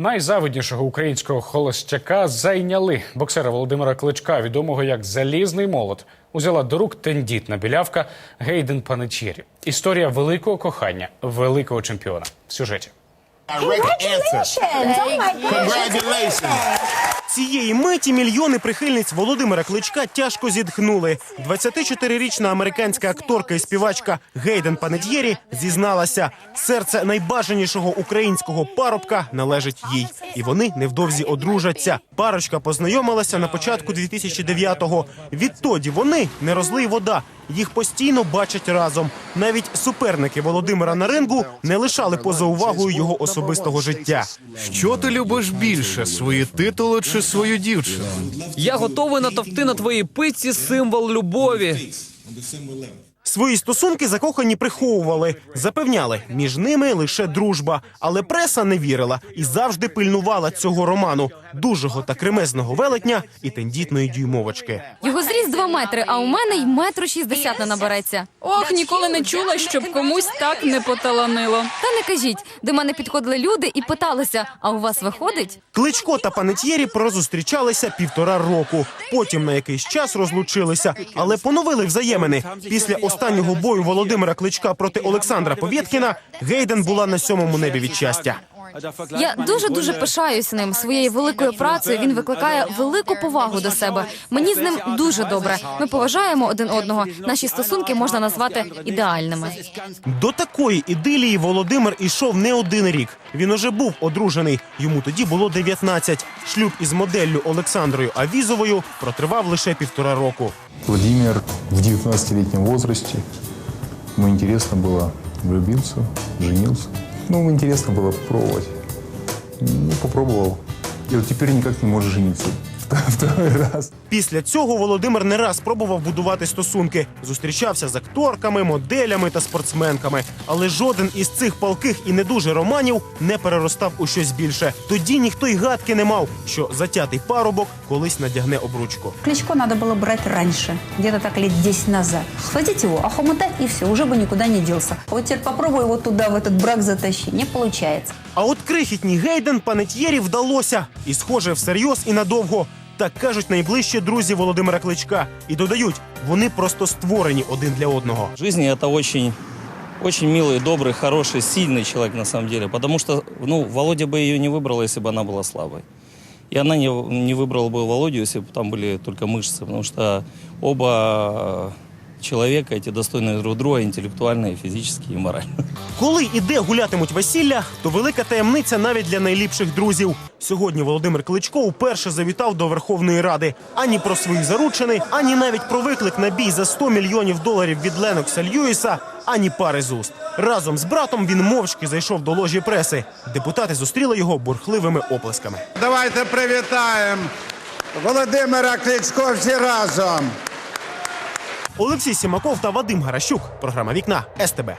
Найзавиднішого українського холостяка зайняли. Боксера Володимира Кличка, відомого як Залізний молот, узяла до рук тендітна білявка Гейден Панетєрі. Історія великого кохання, великого чемпіона. В сюжеті. Congratulations. Цієї миті мільйони прихильниць Володимира Кличка тяжко зітхнули. 24-річна американська акторка і співачка Гейден Панетьєрі зізналася, серце найбажанішого українського парубка належить їй, і вони невдовзі одружаться. Парочка познайомилася на початку 2009-го. Відтоді вони не розлий вода. Їх постійно бачать разом. Навіть суперники Володимира на рингу не лишали поза увагою його особистого життя. Що ти любиш більше, свої титули чи свою дівчину? Я готовий натовкти на твоїй пиці символ любові. Свої стосунки закохані приховували, запевняли, між ними лише дружба. Але преса не вірила і завжди пильнувала цього роману дужого та кремезного велетня і тендітної дюймовочки. Його зріст 2 метри, а у мене й метру шістдесят не набереться. Ох, ніколи не чула, щоб комусь так не поталанило. Та не кажіть, до мене підходили люди і питалися: а у вас виходить? Кличко та панетьєрі прозустрічалися півтора року. Потім на якийсь час розлучилися, але поновили взаємини. Після останнього бою Володимира Кличка проти Олександра Повєткіна Гейден була на сьомому небі від щастя. Я дуже дуже пишаюсь ним. Своєю великою працею він викликає велику повагу до себе. Мені з ним дуже добре. Ми поважаємо один одного. Наші стосунки можна назвати ідеальними. До такої ідилії Володимир ішов не один рік. Він уже був одружений. Йому тоді було 19. Шлюб із моделлю Олександрою Авізовою протривав лише півтора року. Владимир в 19-летнем возрасте. Ему интересно было, влюбился, женился. Ну, интересно было попробовать. Ну, попробовал. И вот теперь никак не можешь жениться Второй раз. Після цього Володимир не раз пробував будувати стосунки. Зустрічався з акторками, моделями та спортсменками. Але жоден із цих палких і не дуже романів не переростав у щось більше. Тоді ніхто й гадки не мав, що затятий парубок колись надягне обручку. Кличко надо было брать раньше, где-то так лет 10 назад. Схватить его, охомутать и все, уже бы никуда не делся. Вот теперь попробуй его туда, в этот брак затащи. Не получается. А от крихітній Гейден панетьєрі вдалося. І схоже, всерйоз і надовго. Так кажуть найближчі друзі Володимира Кличка. І додають, вони просто створені один для одного. В жизни это очень, очень милый, добрый, хороший, сильный человек на самом деле. Потому что, ну, Володя бы ее не выбрала, если бы она была слабой. И она не, не выбрала бы Володю, если бы там были только мышцы. Потому что оба человека эти достойны друг друга интеллектуально, и физически, и морально. Коли і де гулятимуть весілля, то велика таємниця навіть для найліпших друзів. Сьогодні Володимир Кличко вперше завітав до Верховної Ради. Ані про свої заручини, ані навіть про виклик на бій за 100 мільйонів доларів від Ленокса Льюіса, ані пари з уст. Разом з братом він мовчки зайшов до ложі преси. Депутати зустріли його бурхливими оплесками. Давайте привітаємо Володимира Кличко всі разом. Олексій Сімаков та Вадим Гаращук. Програма Вікна СТБ.